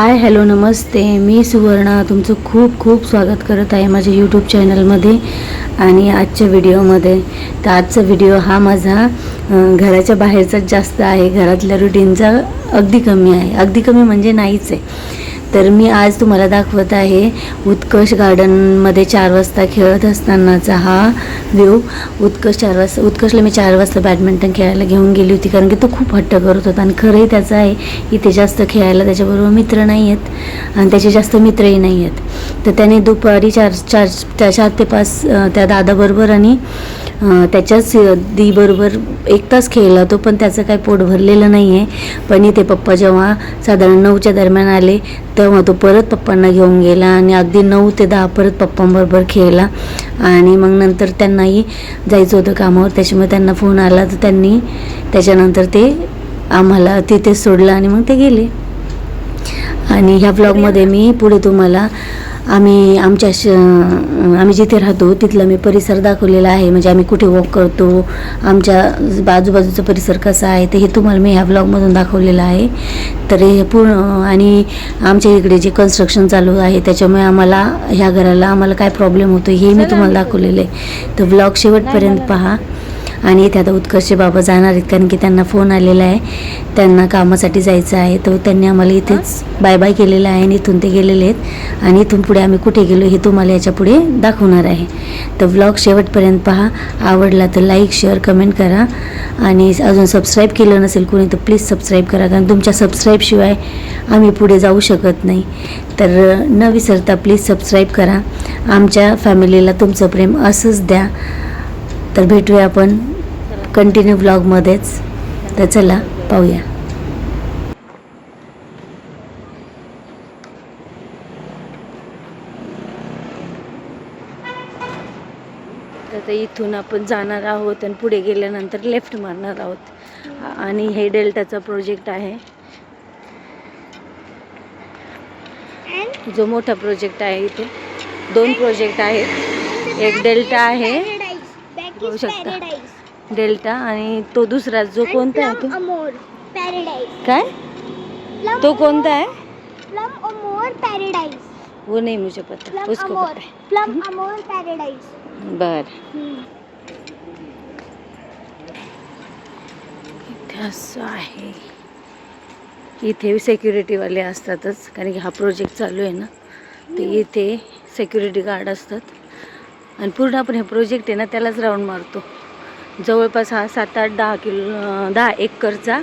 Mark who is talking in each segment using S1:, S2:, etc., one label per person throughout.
S1: Hi hello नमस्ते. मी सुवर्णा. तुमचं खूप खूप स्वागत करत आहे माझ्या यूट्यूब चॅनलमध्ये आणि आजच्या व्हिडिओमध्ये. तर आजचा व्हिडिओ हा माझा घराच्या बाहेरचाच जास्त आहे. घरातल्या रुटीनचा अगदी कमी आहे. अगदी कमी म्हणजे नाहीच आहे. तर मी आज तुम्हाला दाखवत आहे उत्कर्ष गार्डनमध्ये चार वाजता खेळत असतानाचा हा व्ह्यू. उत्कर्ष चार वाजता उत्कर्षला मी चार वाजता बॅडमिंटन खेळायला घेऊन गेली होती कारण की तो खूप हट्ट करत होता आणि खरंही त्याचं आहे इथे जास्त खेळायला त्याच्याबरोबर मित्र नाही आहेत आणि त्याचे जास्त मित्रही नाही आहेत. तर त्याने दुपारी चार चार त्या चार ते पाच त्या दादाबरोबर आणि त्याच्याच दीबरोबर एक तास खेळला तो पण त्याचं काही पोट भरलेलं नाही आहे पण इथे पप्पा जेव्हा साधारण नऊच्या दरम्यान आले तेव्हा तो परत पप्पांना घेऊन गेला आणि अगदी नऊ ते दहा परत पप्पांबरोबर खेळला. आणि मग नंतर त्यांनाही जायचं होतं कामावर त्याच्यामुळे त्यांना फोन आला तर त्यांनी त्याच्यानंतर ते आम्हाला तिथेच सोडलं आणि मग ते गेले. आणि ह्या ब्लॉगमध्ये मी पुढे तुम्हाला आम्ही आमच्या श आम्ही जिथे राहतो तिथला मी परिसर दाखवलेला आहे. म्हणजे आम्ही कुठे वॉक करतो आमच्या आजूबाजूचा परिसर कसा आहे ते हे तुम्हाला मी ह्या ब्लॉगमधून दाखवलेलं आहे. तर हे पूर्ण आणि आमच्या इकडे जे कन्स्ट्रक्शन चालू आहे त्याच्यामुळे आम्हाला ह्या घराला आम्हाला काय प्रॉब्लेम होतो हे मी तुम्हाला दाखवलेलं आहे. तर ब्लॉग शेवटपर्यंत पहा. आणि इथे आता उत्कर्ष बाबा जाणार आहेत कारण की त्यांना फोन आलेला आहे. त्यांना कामासाठी जायचं आहे. तर त्यांनी आम्हाला इथेच बाय बाय केलेलं आहे आणि इथून ते गेलेले आहेत. आणि इथून पुढे आम्ही कुठे गेलो हे तुम्हाला याच्यापुढे दाखवणार आहे. तर व्लॉग शेवटपर्यंत पहा. आवडला तर लाईक शेअर कमेंट करा. आणि अजून सबस्क्राईब केलं नसेल कोणी तर प्लीज सबस्क्राईब करा. कारण तुमच्या सबस्क्राईबशिवाय आम्ही पुढे जाऊ शकत नाही. तर न विसरता प्लीज सबस्क्राईब करा. आमच्या फॅमिलीला तुमचं प्रेम असंच द्या. तर भेटूया आपण कंटिन्यू ब्लॉगमध्येच तर चला पाहूया. तर इथून आपण जाणार आहोत आणि पुढे गेल्यानंतर लेफ्ट मारणार आहोत. आणि हे डेल्टाचा प्रोजेक्ट आहे. जो मोठा प्रोजेक्ट आहे इथे. दोन प्रोजेक्ट आहेत. एक डेल्टा आहे बघू शकता. डेल्टा आणि तो दुसरा जो कोणता आहे तो? काय? तो कोणता है
S2: प्लम अमोर पॅराडाइज
S1: वो नहीं मुझे पता उसको पता है
S2: प्लम अमोर पॅराडाइज
S1: बर. इथे असं आहे. इथे सेक्युरिटीवाले असतातच कारण की हा प्रोजेक्ट चालू आहे ना. तर इथे सेक्युरिटी गार्ड असतात. आणि पूर्ण आपण हे प्रोजेक्ट आहे ना त्यालाच राऊंड मारतो. जवळपास हा सात आठ दहा किलो दहा एकरचा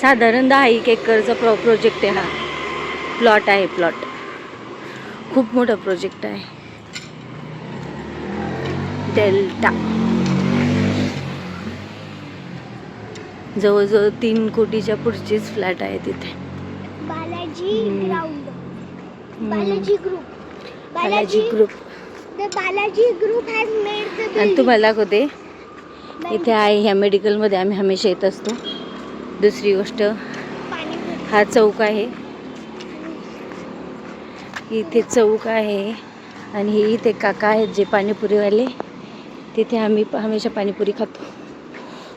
S1: साधारण दहा एक एकरचा प्रो प्रोजेक्ट आहे हा. प्लॉट आहे प्लॉट खूप मोठा प्रोजेक्ट आहे. डेल्टा जवळजवळ तीन कोटीच्या पुढचीच फ्लॅट आहे तिथे.
S2: बालाजी ग्रुप
S1: बालाजी ग्रुप आणि तुम्हाला दाखवते इथे आहे ह्या मेडिकलमध्ये आम्ही हमेशा येत असतो. दुसरी गोष्ट हा चौक आहे. इथे चौक आहे आणि हे इथे काका आहेत जे पाणीपुरीवाले. तिथे आम्ही हमेशा पाणीपुरी खातो.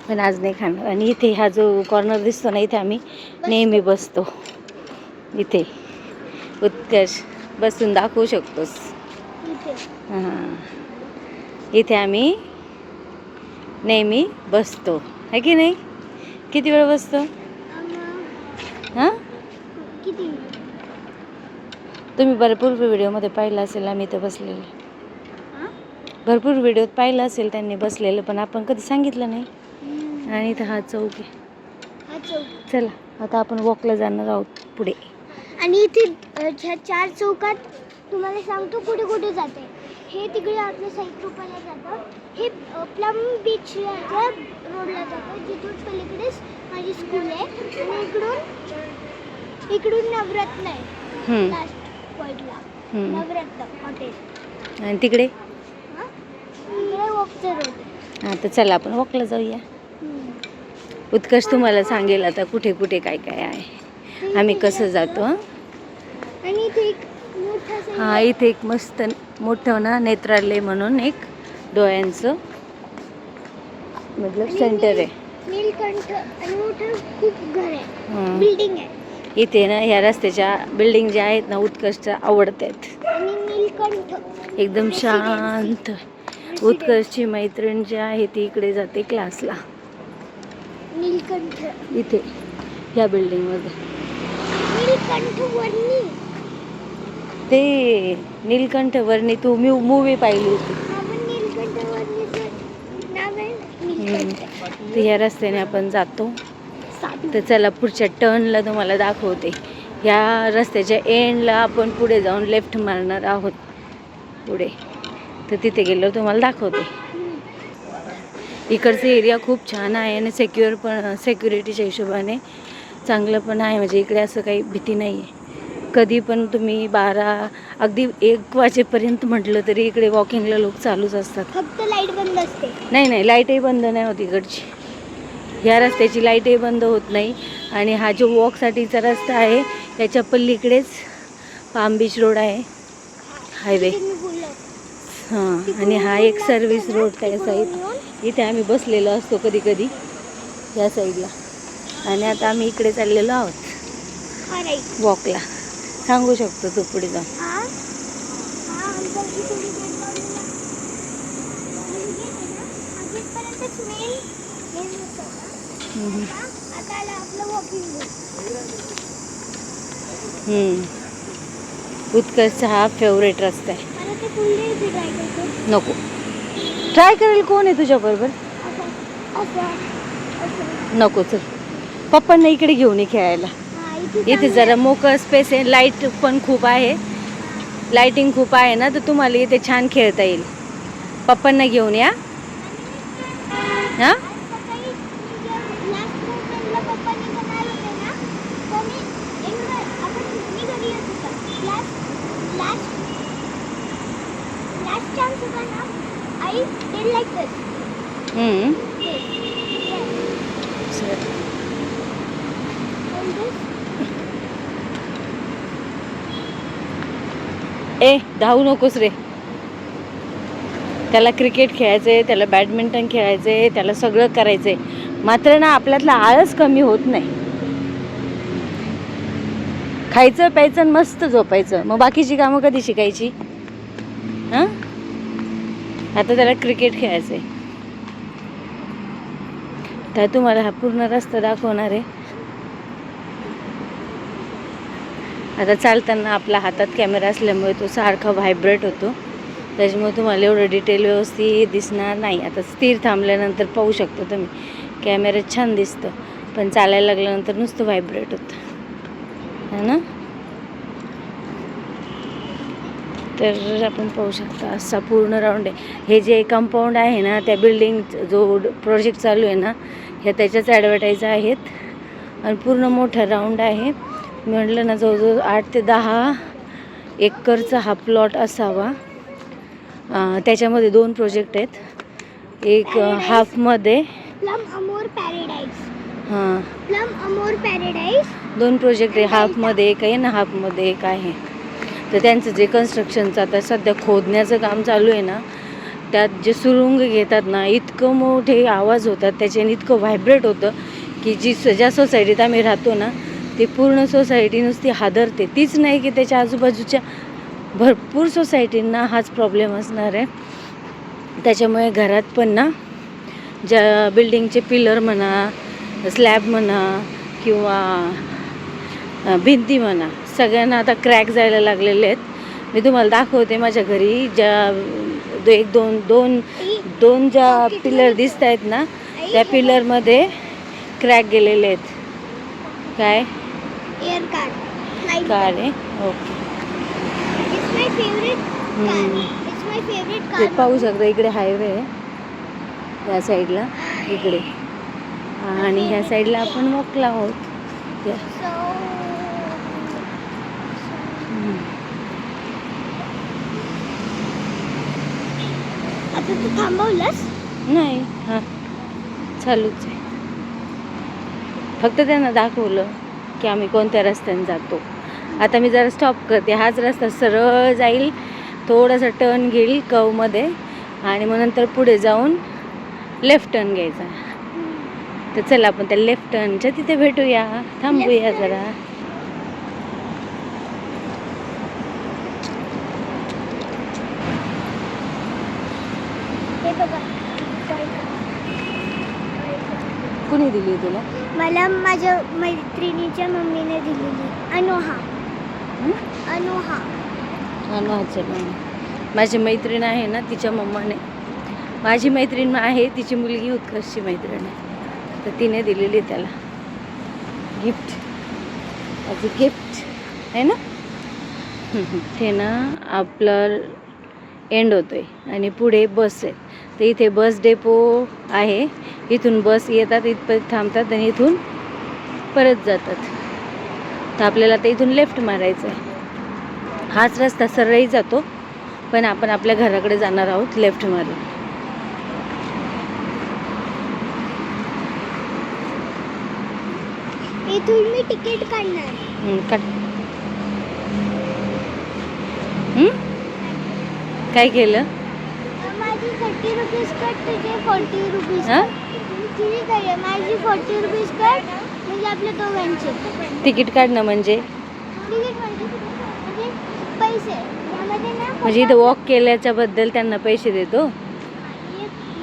S1: पण आज नाही खाणार. आणि इथे हा जो कॉर्नर दिसतो ना इथे आम्ही नेहमी बसतो. इथे. उत्कर्ष बसून दाखवू शकतोस. हां. इथे आम्ही नेहमी बसतो. है की नाही? किती वेळ बसतो? हां? तुम्ही भरपूर व्हिडिओमध्ये पाहिलं असेल आम्ही इथं बसलेलं.
S2: हा?
S1: भरपूर व्हिडिओत पाहिलं असेल त्यांनी बसलेलं पण आपण कधी सांगितलं नाही. आणि इथं हा चौक आहे. चला आता आपण वॉकला जाणार आहोत पुढे.
S2: आणि इथे ह्या चार चौकात तुम्हाला सांगतो कुठे कुठे जाते. हे तिकडे आपलं साईड रुपाला जातं. हे प्लम बीच रोडला जातं. जिथून पलीकडेच माझी स्कूल आहे. आणि इकडून इकडून नवरत्न आहे. लास्ट पॉईंटला. नवरत्न हॉटेल
S1: आणि तिकडे?
S2: हां? इकडे वॉकचं रोड
S1: हां तर चला आपण वॉकला जाऊया. उत्कर्ष तुम्हाला सांगेल आता कुठे कुठे काय काय आहे. आम्ही कसं जातो?
S2: आणि इथे एक
S1: हा इथे एक मस्त मोठं ना नेत्रालय म्हणून एक डोळ्यांचं मतलब सेंटर आहे.
S2: बिल्डिंग आहे.
S1: इथे ना ह्या रस्त्याच्या बिल्डिंग ज्या आहेत ना उत्कर्षच्या आवडतात
S2: आणि नीलकंठ.
S1: एकदम शांत. उत्कर्षची मैत्रीण जी आहे ती इकडे जाते क्लासला इथे ह्या बिल्डिंगमध्ये
S2: नीलकंठ वर्णी
S1: ते नीलकंठवरनी तू मी मूवी पाहिली होती.
S2: नीलकंठ. नीलकंठ
S1: तर ह्या रस्त्याने आपण जातो. तर चला पुढच्या टर्नला तुम्हाला दाखवते. या रस्त्याच्या एंडला आपण पुढे जाऊन लेफ्ट मारणार आहोत. पुढे. तर तिथे गेलो तुम्हाला दाखवते. इकडचे एरिया खूप छान आहे आणि सेक्युअर पण सेक्युरिटीच्या हिशोबाने चांगलं पण आहे. म्हणजे इकडे असं काही भीती नाही आहे कधी पण तुम्ही बारा अगदी एक वाजेपर्यंत म्हटलं तरी इकडे वॉकिंगला लोक चालूच असतात.
S2: फक्त लाइट बंद असते.
S1: नाही नाही लाईटही बंद नाही होत इकडची. ह्या रस्त्याची लाईटही बंद होत नाही. आणि हा जो वॉकसाठीचा रस्ता आहे त्याच्या पल्लीकडेच पाम बीच रोड आहे हायवे हां आणि हा एक सर्व्हिस रोड त्या साईड इथे आम्ही बसलेलो असतो कधी कधी या साईडला आणि आता आम्ही इकडे चाललेलो आहोत वॉकला सांगू शकतो तू पुढे जाऊन.
S2: हा? हा हा. हा,
S1: हा फेवरेट रस्ता आहे. नको. ट्राय करेल कोण आहे
S2: असं असं.
S1: नको चल. पप्पांना इकडे घेऊन ये खेळायला.
S2: इथे
S1: जरा मोकळं स्पेस आहे. लाइट पण खूप आहे. लाईटिंग खूप आहे ना तर तुम्हाला इथे छान खेळता येईल. पप्पांना घेऊन या. हां?
S2: आज सकाळी म्हणजे last movementला पप्पांनी पण आले होते ना, तर मी एवढं- आपण मी घरी येत होता. Last- last- last chance होता ना, आई did like this.
S1: हम्म.
S2: This. Yes.
S1: चल.
S2: And this.
S1: ए धावू नकोस रे. त्याला क्रिकेट खेळायचं आहे त्याला बॅडमिंटन खेळायचं आहे त्याला सगळं करायचं आहे मात्र ना आपल्यातला आळस कमी होत नाही. खायचं प्यायचं आणि मस्त झोपायचं. मग बाकीची कामं कधी शिकायची? हां? आता त्याला क्रिकेट खेळायचं आहे तर तुम्हाला हा पूर्ण रस्ता दाखवणार आहे. आता चालताना आपल्या हातात कॅमेरा असल्यामुळे तो सारखा व्हायब्रेट होतो. त्याच्यामुळे तुम्हाला एवढं डिटेल व्यवस्थित दिसणार नाही. आता स्थिर थांबल्यानंतर पाहू शकता तुम्ही. कॅमेरा छान दिसतं. पण चालायला लागल्यानंतर नुसतं व्हायब्रेट होतं. है ना? तर आपण पाहू शकता असा पूर्ण राऊंड आहे. हे जे कंपाऊंड आहे ना त्या बिल्डिंग जो प्रोजेक्ट चालू आहे ना ह्या त्याच्याच ॲडव्हर्टाईज आहेत. आणि पूर्ण मोठा राऊंड आहे. म्हटलं ना जवळजवळ आठ ते दहा एकरचा हा प्लॉट असावा. त्याच्यामध्ये दोन प्रोजेक्ट आहेत. एक हाफमध्ये. हां. दोन प्रोजेक्ट आहे हाफमध्ये एक आहे ना हाफमध्ये एक आहे. तर त्यांचं जे कन्स्ट्रक्शनचं आता सध्या खोदण्याचं काम चालू आहे ना त्यात जे सुरुंग घेतात ना इतकं मोठे आवाज होतात त्याच्याने इतकं व्हायब्रेट होतं की जी ज्या सोसायटीत आम्ही राहतो ना ती पूर्ण सोसायटी नुसती हादरते. तीच नाही की त्याच्या आजूबाजूच्या भरपूर सोसायटींना हाच प्रॉब्लेम असणार आहे. त्याच्यामुळे घरात पण ना ज्या बिल्डिंगचे पिलर म्हणा स्लॅब म्हणा किंवा भिंती म्हणा सगळ्यांना आता क्रॅक जायला लागलेले आहेत. मी तुम्हाला दाखवते माझ्या घरी ज्या एक दोन दोन दोन ज्या पिलर दिसत आहेत ना त्या पिलरमध्ये क्रॅक गेलेले आहेत. काय?
S2: Flight
S1: कार आहे okay
S2: favorite car.
S1: Hmm.
S2: It's my favorite
S1: ते
S2: car.
S1: पाहू शकता इकडे हायवे आहे. या साईडला इकडे. आणि ह्या साईडला आपण वॉकला आहोत.
S2: आता तू थांबवलंस?
S1: नाही हां. चालूच आहे. फक्त त्यांना दाखवलं. की आम्ही कोणत्या रस्त्याने जातो. आता मी जरा स्टॉप करते. हाच रस्ता सरळ जाईल थोडासा टर्न घेईल कवमध्ये आणि मग नंतर पुढे जाऊन लेफ्ट टर्न घ्यायचा. तर चला आपण त्या लेफ्ट टर्नच्या तिथे भेटूया. थांबूया जरा.
S2: हे
S1: बघा. दिली तुला?
S2: मला माझ्या मैत्रिणीच्या मम्मीने दिलेली. अनोहा? अनोहा.
S1: अनुहाचे माझी मैत्रीण आहे ना तिच्या मम्माने. माझी मैत्रीण आहे तिची मुलगी उत्कर्षची मैत्रीण आहे. तर तिने दिलेली त्याला. गिफ्ट अ गिफ्ट आहे ना. ते ना आपलं एंड होतोय. आणि पुढे बस आहे. तर इथे बस डेपो आहे. इथून बस येतात इथपर्यंत थांबतात आणि इथून परत जातात. तर आपल्याला तर इथून लेफ्ट मारायचं आहे. हाच रस्ता सरळही जातो पण आपण आपल्या घराकडे जाणार आहोत लेफ्ट मारून.
S2: इथून मी तिकीट काढणार.
S1: काढ? काय केलं?
S2: थर्टी रुपीज कट तुझे फोर्टी रुपीज
S1: हा?
S2: तुझी? माझी फोर्टी रुपीज कट म्हणजे आपल्या दोघांचे.
S1: तिकीट काढणं म्हणजे?
S2: तिकीट म्हणजे म्हणजे पैसे. यामध्ये ना
S1: म्हणजे इथं वॉक केल्याच्या बद्दल त्यांना पैसे देतो?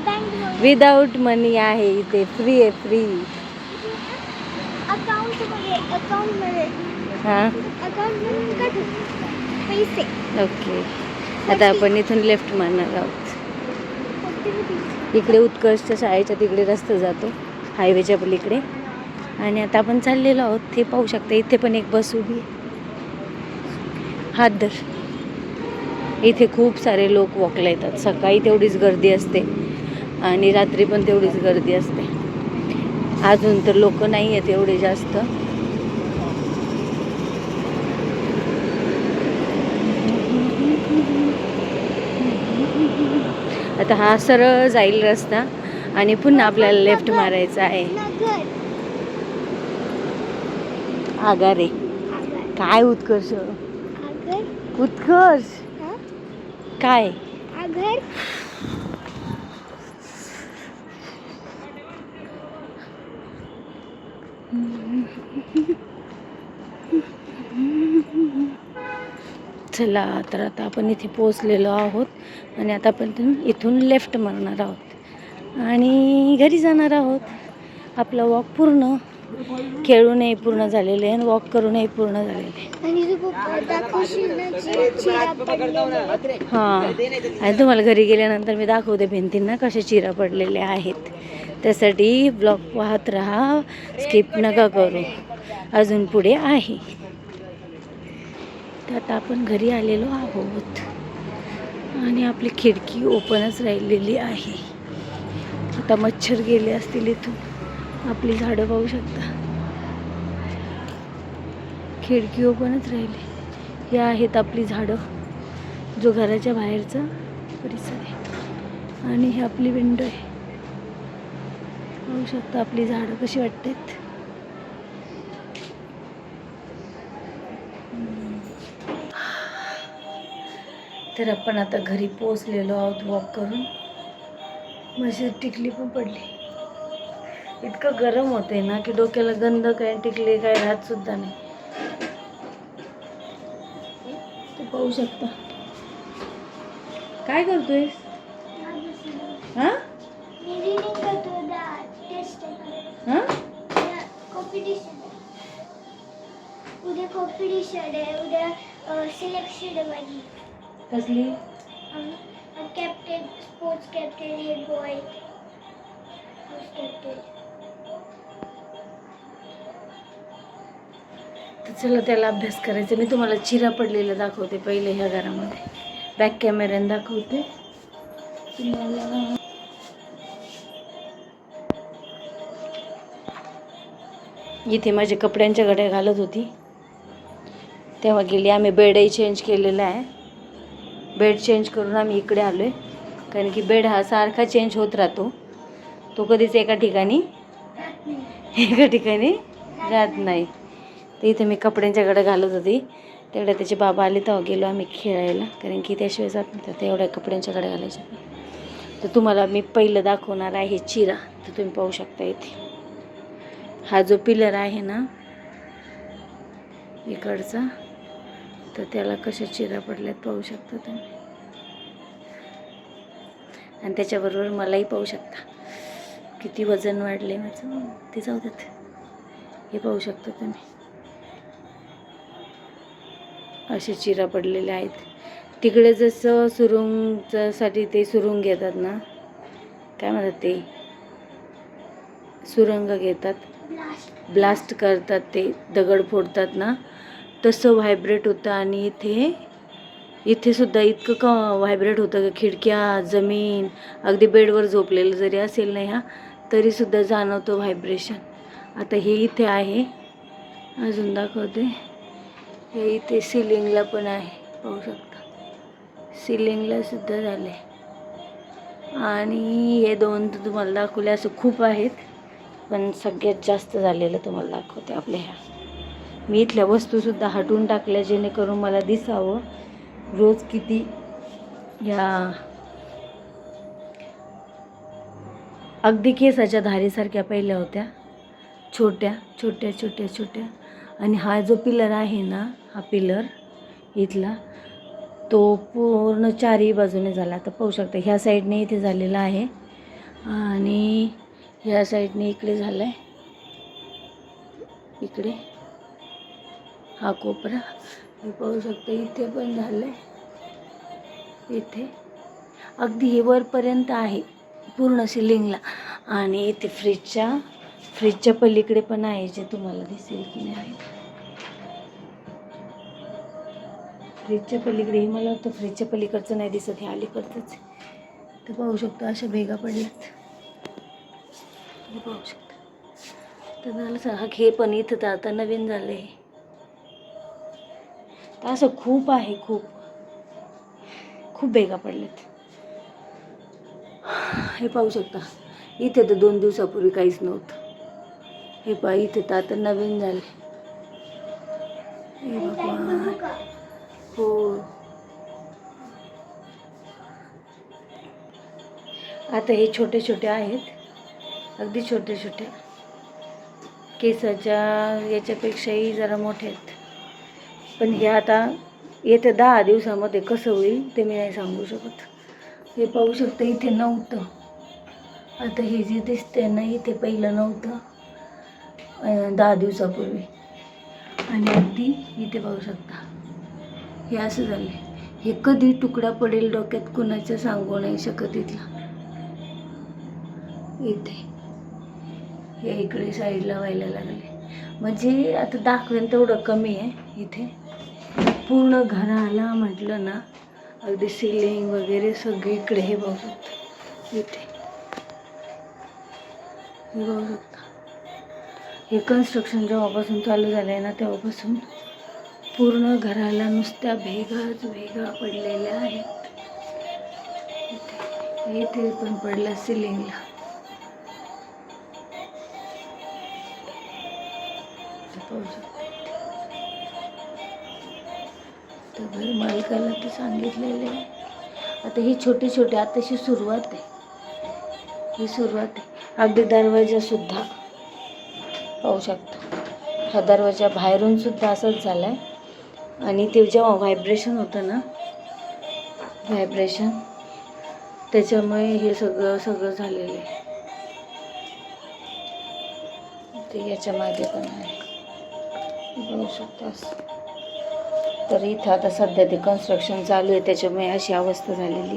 S2: बँक
S1: विदाऊट मनी आहे इथे. फ्री आहे फ्री
S2: अकाउंटमध्ये अकाउंटमध्ये
S1: हां?
S2: अकाउंटमधून कट पैसे.
S1: ओके आता आपण इथून लेफ्ट मारणार आहोत.
S2: फोर्टी
S1: इकडे उत्कर्षच्या शाळेच्या तिकडे रस्ता जातो हायवेच्या पलीकडे. आणि आता आपण चाललेलो आहोत ते पाहू शकता इथे पण एक बस उभी आहे. हात धर. इथे खूप सारे लोक वॉकला येतात. सकाळी तेवढीच गर्दी असते आणि रात्री पण तेवढीच गर्दी असते. अजून तर लोक नाही आहेत एवढे जास्त. आता हा सरळ जाईल रस्ता आणि पुन्हा आपल्याला लेफ्ट मारायचा आहे. आगार
S2: आगारे.
S1: काय उत्कर्ष? उत्कर्ष? काय?
S2: आगर.
S1: चला तर आता आपण इथे पोचलेलो आहोत आणि आता आपण इथून इथून लेफ्ट मारणार आहोत. आणि घरी जाणार आहोत. आपलं वॉक पूर्ण खेळूनही पूर्ण झालेलं आहे आणि वॉक करूनही पूर्ण झालेलं हां. आणि तुम्हाला घरी गेल्यानंतर मी दाखवते भिंतींना कशा चिरा पडलेल्या आहेत. त्यासाठी ब्लॉग पाहत राहा. स्किप नका करू. अजून पुढे आहे. तर आता आपण घरी आलेलो आहोत. आणि आपली खिडकी ओपनच राहिलेली आहे. आता मच्छर गेले असतील इथून. आपली झाडं पाहू शकता. खिडकी ओपनच राहिली. या आहेत आपली झाडं. जो घराच्या बाहेरचा परिसर आहे. आणि ही आपली विंडो आहे. पाहू शकता आपली झाडं कशी वाटतात. तर आपण आता घरी पोचलेलो आहोत वॉक करून. माझी टिकली पण पडली. इतकं गरम होते ना की डोक्याला गंध काय टिकली काय राहत सुद्धा नाही. तू पाहू शकता. काय करतोय हा?
S2: मी उद्या कॉम्पिटिशन आहे. उद्या सिलेक्शन आहे माझी.
S1: कसली?
S2: Captain sports captain head boy captain
S1: तर चला त्याला अभ्यास करायचा. मी तुम्हाला चिरा पडलेला दाखवते पहिले ह्या घरामध्ये. बॅक कॅमेऱ्याने दाखवते. तुम्हाला इथे माझे कपड्यांच्या गड्या घालत होती. तेव्हा गेली. आम्ही बेडही चेंज केलेला आहे. बेड चेंज करून आम्ही इकडे आलो आहे कारण की बेड हा सारखा चेंज होत राहतो. तो कधीच एका ठिकाणी एका ठिकाणी राहत नाही. तर इथे मी कपड्यांच्या घालत होती. तेवढ्या त्याचे बाबा आले तेव्हा गेलो आम्ही खेळायला. कारण की त्याशिवाय जात नव्हत्या तेवढ्या कपड्यांच्या गड्या घालायच्या तर तुम्हाला मी पहिलं दाखवणार आहे चिरा. तर तुम्ही पाहू शकता इथे. हा जो पिलर आहे ना इकडचा तर त्याला कशा चिरा पडल्यात पाहू शकता तुम्ही. आणि त्याच्याबरोबर मलाही पाहू शकता. किती वजन वाढले माझं. ते जाऊ देत. हे पाहू शकता तुम्ही. असे चिरा पडलेले आहेत. तिकडे जसं सुरुंगसाठी ते सुरुंग घेतात ना. काय म्हणतात ते? सुरंग घेतात.
S2: ब्लास्ट
S1: ब्लास्ट करतात ते. दगड फोडतात ना. तसं व्हायब्रेट होतं आणि इथे इथे सुद्धा इतकं का व्हायब्रेट होतं का खिडक्या जमीन अगदी बेडवर झोपलेलं जरी असेल ना ह्या तरीसुद्धा जाणवतं व्हायब्रेशन आता हे इथे आहे. अजून दाखवते. हे इथे सिलिंगला पण आहे. पाहू शकता. सिलिंगला सुद्धा झाले आणि हे दोन तुम्हाला दाखवले असं खूप आहेत. पण सगळ्यात जास्त झालेलं तुम्हाला दाखवते आपल्या ह्या. मी इथल्या वस्तूसुद्धा हटवून टाकल्या जेणेकरून मला दिसावं. रोज किती या अगदी केसाच्या धारीसारख्या पहिल्या होत्या. छोट्या छोट्या छोट्या छोट्या. आणि हा जो पिलर आहे ना हा पिलर इथला तो पूर्ण चारही बाजूने झाला. तर पाहू शकता ह्या साईडने इथे झालेला आहे. आणि ह्या साईडने इकडे झालं आहे इकडे. हा कोपरा. हे पाहू शकतो इथे पण झालं आहे इथे. अगदी हे वरपर्यंत आहे पूर्ण सिलिंगला आणि इथे फ्रीजच्या फ्रीजच्या पलीकडे पण आहे जे तुम्हाला दिसेल की नाही. आहे फ्रीजच्या पलीकडे हे मला वाटतं फ्रीजच्या पलीकडचं नाही दिसत हे अलीकडचंच तर पाहू शकतो अशा भेगा पडल्यात. पाहू शकतो. तर झालं सर हा हे पण इथं तर आता नवीन झालं आहे तर असं खूप आहे खूप. खूप बेगा पडल्यात हे पाहू शकता. इथे तर दोन दिवसापूर्वी काहीच नव्हतं. हे पहा इथे तर आता नवीन झाले. हे भगवान. हो. आता हे छोटे छोटे आहेत. अगदी छोटे छोटे केसाच्या याच्यापेक्षाही जरा मोठे आहेत. पण हे आता येत्या दहा दिवसामध्ये कसं होईल ते मी नाही सांगू शकत. हे पाहू शकतं इथे नव्हतं. आता हे जे दिसते ना इथे पहिलं नव्हतं. दहा दिवसापूर्वी. आणि अगदी इथे पाहू शकता. हे असं झाले हे कधी तुकडा पडेल डोक्यात कुणाच्या सांगू नाही शकत इथला. इथे. हे इकडे साईडला व्हायला लागले म्हणजे आता दाखवेन तेवढं कमी आहे इथे. पूर्ण घराला म्हटलं ना अगदी सिलिंग वगैरे सगळीकडे हे बघू शकता. इथे. हे बघू शकता. हे कन्स्ट्रक्शन जेव्हापासून चालू झालं आहे ना तेव्हापासून पूर्ण घराला नुसत्या भेगाच भेगा पडलेल्या आहेत. इथे. पण पडलं सिलिंगला पाहू शकता. तर घर मालकाला ते सांगितलेले आहे. आता ही छोटी छोटी आताशी सुरुवात आहे. ही सुरुवात आहे. अगदी दरवाजासुद्धा पाहू शकता. हा दरवाजा बाहेरूनसुद्धा असंच झाला आहे आणि ते जेव्हा व्हायब्रेशन होतं ना व्हायब्रेशन त्याच्यामुळे हे सगळं सगळं झालेलं आहे. ते याच्या मागे पण आहे. बघू शकता असं. तर इथं आता सध्या ते कन्स्ट्रक्शन चालू आहे त्याच्यामुळे अशी अवस्था झालेली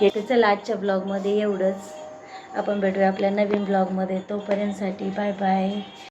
S1: आहे. चला आजच्या ब्लॉगमध्ये एवढंच. आपण भेटूया आपल्या नवीन ब्लॉगमध्ये तोपर्यंतसाठी बाय बाय